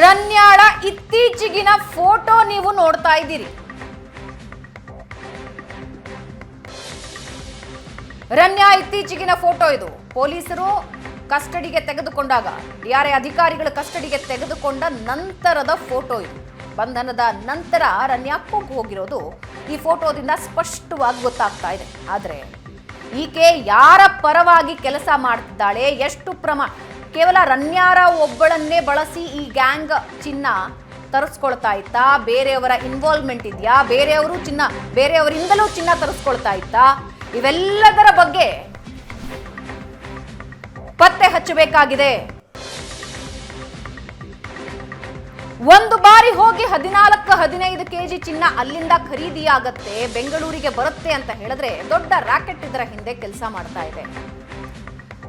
ರನ್ಯಾಳ ಇತ್ತೀಚಿಗಿನ ಫೋಟೋ ನೀವು ನೋಡ್ತಾ ಇದ್ದೀರಿ. ರನ್ಯಾ ಇತ್ತೀಚೆಗಿನ ಫೋಟೋ ಇದು. ಪೊಲೀಸರು ಕಸ್ಟಡಿಗೆ ತೆಗೆದುಕೊಂಡಾಗ ಯಾರೇ ಅಧಿಕಾರಿಗಳು ಕಸ್ಟಡಿಗೆ ತೆಗೆದುಕೊಂಡ ನಂತರದ ಫೋಟೋ ಇದು. ಬಂಧನದ ನಂತರ ರನ್ಯಾ ಕುಗ್ಗು ಹೋಗಿರೋದು ಈ ಫೋಟೋದಿಂದ ಸ್ಪಷ್ಟವಾಗಿ ಗೊತ್ತಾಗ್ತಾ ಇದೆ. ಆದರೆ ಈಕೆ ಯಾರ ಪರವಾಗಿ ಕೆಲಸ ಮಾಡ್ತಿದ್ದಾಳೆ, ಎಷ್ಟು ಪ್ರಮಾಣ ಕೇವಲ ರನ್ಯಾರ ಒಬ್ಬಳನ್ನೇ ಬಳಸಿ ಈ ಗ್ಯಾಂಗ್ ಚಿನ್ನ ತರಿಸ್ಕೊಳ್ತಾ ಇತ್ತಾ. ಬೇರೆಯವರ ಇನ್ವಾಲ್ವ್ಮೆಂಟ್ ಇದೆಯಾ? ಬೇರೆಯವರು ಚಿನ್ನ, ಬೇರೆಯವರಿಂದಲೂ ಚಿನ್ನ ತರಿಸ್ಕೊಳ್ತಾ ಇತ್ತಾ. ಇವೆಲ್ಲದರ ಬಗ್ಗೆ ಪತ್ತೆ ಹಚ್ಚಬೇಕಾಗಿದೆ. ಒಂದು ಬಾರಿ ಹೋಗಿ ಹದಿನಾಲ್ಕು, ಹದಿನೈದು ಕೆಜಿ ಚಿನ್ನ ಅಲ್ಲಿಂದ ಖರೀದಿಯಾಗತ್ತೆ, ಬೆಂಗಳೂರಿಗೆ ಬರುತ್ತೆ ಅಂತ ಹೇಳಿದ್ರೆ ದೊಡ್ಡ ರಾಕೆಟ್ ಇದರ ಹಿಂದೆ ಕೆಲಸ ಮಾಡ್ತಾ ಇದೆ.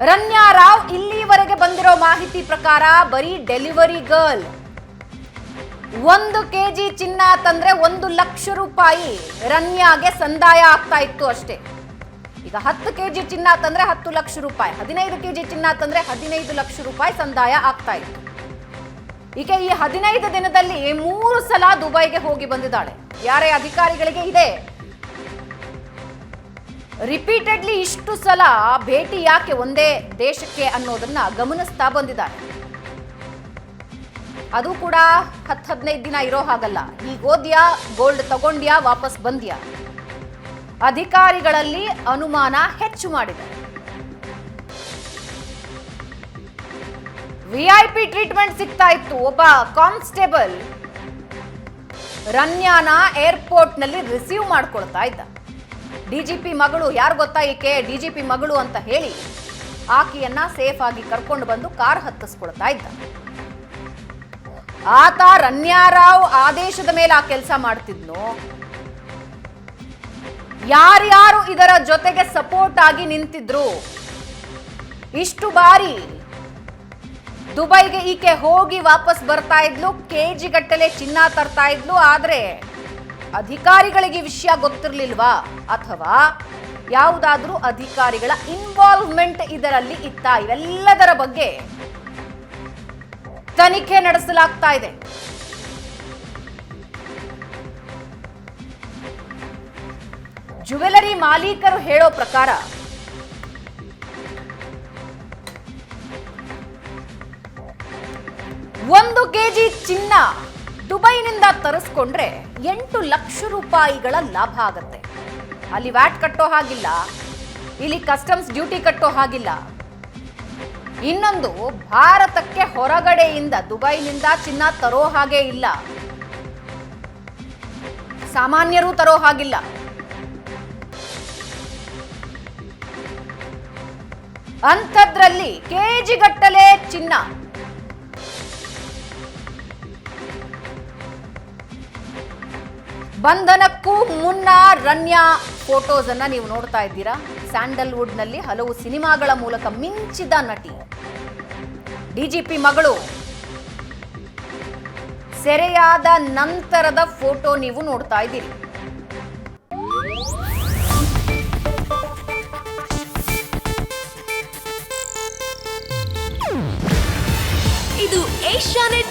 ರನ್ಯಾ ರಾವ್ ಇಲ್ಲಿವರೆಗೆ ಬಂದಿರೋ ಮಾಹಿತಿ ಪ್ರಕಾರ ಬರೀ ಡೆಲಿವರಿ ಗರ್ಲ್. ಒಂದು ಕೆಜಿ ಚಿನ್ನ ತಂದ್ರೆ ಒಂದು ಲಕ್ಷ ರೂಪಾಯಿ ರನ್ಯಾಗೆ ಸಂದಾಯ ಆಗ್ತಾ ಇತ್ತು ಅಷ್ಟೇ. ಈಗ ಹತ್ತು ಕೆಜಿ ಚಿನ್ನ ತಂದ್ರೆ ಹತ್ತು ಲಕ್ಷ ರೂಪಾಯಿ, ಹದಿನೈದು ಕೆಜಿ ಚಿನ್ನ ತಂದ್ರೆ ಹದಿನೈದು ಲಕ್ಷ ರೂಪಾಯಿ ಸಂದಾಯ ಆಗ್ತಾ ಇತ್ತು. ಈಗ ಈ ಹದಿನೈದು ದಿನದಲ್ಲಿ ಮೂರು ಸಲ ದುಬೈಗೆ ಹೋಗಿ ಬಂದಿದ್ದಾಳೆ. ಯಾರೇ ಅಧಿಕಾರಿಗಳಿಗೆ ಇದೆ ರಿಪೀಟೆಡ್ಲಿ ಇಷ್ಟು ಸಲ ಭೇಟಿ ಯಾಕೆ ಒಂದೇ ದೇಶಕ್ಕೆ ಅನ್ನೋದನ್ನ ಗಮನಿಸ್ತಾ ಬಂದಿದ್ದಾರೆ. ಅದು ಕೂಡ ಹತ್ತು ಹದಿನೈದು ದಿನ ಇರೋ ಹಾಗಲ್ಲ. ಈಗ ಓದ್ಯಾ, ಗೋಲ್ಡ್ ತಗೊಂಡ್ಯಾ, ವಾಪಸ್ ಬಂದ್ಯಾ? ಅಧಿಕಾರಿಗಳಲ್ಲಿ ಅನುಮಾನ ಹೆಚ್ಚು ಮಾಡಿದೆ. ವಿಐಪಿ ಟ್ರೀಟ್ಮೆಂಟ್ ಸಿಗ್ತಾ ಇತ್ತು. ಒಬ್ಬ ಕಾನ್ಸ್ಟೇಬಲ್ ರನ್ಯಾನ ಏರ್ಪೋರ್ಟ್ನಲ್ಲಿ ರಿಸೀವ್ ಮಾಡ್ಕೊಳ್ತಾ ಇದ್ದ. ಡಿಜಿಪಿ ಮಗಳು, ಯಾರು ಗೊತ್ತಾ ಈಕೆ? ಡಿಜಿಪಿ ಮಗಳು ಅಂತ ಹೇಳಿ ಆಕೆಯನ್ನ ಸೇಫ್ ಆಗಿ ಕರ್ಕೊಂಡು ಬಂದು ಕಾರ್ ಹತ್ತಿಸ್ಕೊಳ್ತಾ ಇದ್ದ. ಆತ ರನ್ಯಾರಾವ್ ಆದೇಶದ ಮೇಲೆ ಆ ಕೆಲಸ ಮಾಡ್ತಿದ್ನು? ಯಾರ್ಯಾರು ಇದರ ಜೊತೆಗೆ ಸಪೋರ್ಟ್ ಆಗಿ ನಿಂತಿದ್ರು? ಇಷ್ಟು ಬಾರಿ ದುಬೈಗೆ ಈಕೆ ಹೋಗಿ ವಾಪಸ್ ಬರ್ತಾ ಇದ್ಲು ಕೆಜಿ ಗಟ್ಟಲೆ ಚಿನ್ನ ತರ್ತಾ ಇದ್ಲು, ಆದ್ರೆ ಅಧಿಕಾರಿಗಳಿಗೆ ವಿಷಯ ಗೊತ್ತಿರಲಿಲ್ವಾ? ಅಥವಾ ಯಾವುದಾದ್ರೂ ಅಧಿಕಾರಿಗಳ ಇನ್ವಾಲ್ವ್ಮೆಂಟ್ ಇದರಲ್ಲಿ ಇತ್ತ? ಇವೆಲ್ಲದರ ಬಗ್ಗೆ ತನಿಖೆ ನಡೆಸಲಾಗ್ತಾ ಇದೆ. ಜ್ಯುವೆಲರಿ ಮಾಲೀಕರು ಹೇಳೋ ಪ್ರಕಾರ ಒಂದು ಕೆಜಿ ಚಿನ್ನ ದುಬೈನಿಂದ ತರಿಸ್ಕೊಂಡ್ರೆ ಎಂಟು ಲಕ್ಷ ರೂಪಾಯಿಗಳ ಲಾಭ ಆಗತ್ತೆ. ಅಲ್ಲಿ ವ್ಯಾಟ್ ಕಟ್ಟೋ ಹಾಗಿಲ್ಲ, ಇಲ್ಲಿ ಕಸ್ಟಮ್ಸ್ ಡ್ಯೂಟಿ ಕಟ್ಟೋ ಹಾಗಿಲ್ಲ. ಇನ್ನೊಂದು, ಭಾರತಕ್ಕೆ ಹೊರಗಡೆಯಿಂದ ದುಬೈನಿಂದ ಚಿನ್ನ ತರೋ ಹಾಗೆ ಇಲ್ಲ. ಸಾಮಾನ್ಯರು ತರೋ ಹಾಗಿಲ್ಲ. ಅಂಥದ್ರಲ್ಲಿ ಕೆಜಿ ಗಟ್ಟಲೆ ಚಿನ್ನ. ಬಂಧನಕ್ಕೂ ಮುನ್ನ ರನ್ಯಾ ಫೋಟೋಸ್ ಅನ್ನ ನೀವು ನೋಡ್ತಾ ಇದ್ದೀರಾ? ಸ್ಯಾಂಡಲ್ವುಡ್ನಲ್ಲಿ ಹಲವು ಸಿನಿಮಾಗಳ ಮೂಲಕ ಮಿಂಚಿದ ನಟಿ. ಡಿಜಿಪಿ ಮಗಳು. ಸೆರೆಯಾದ ನಂತರದ ಫೋಟೋ ನೀವು ನೋಡ್ತಾ ಇದ್ದೀರಿ. ಇದು ಏಷ್ಯಾನೆಟ್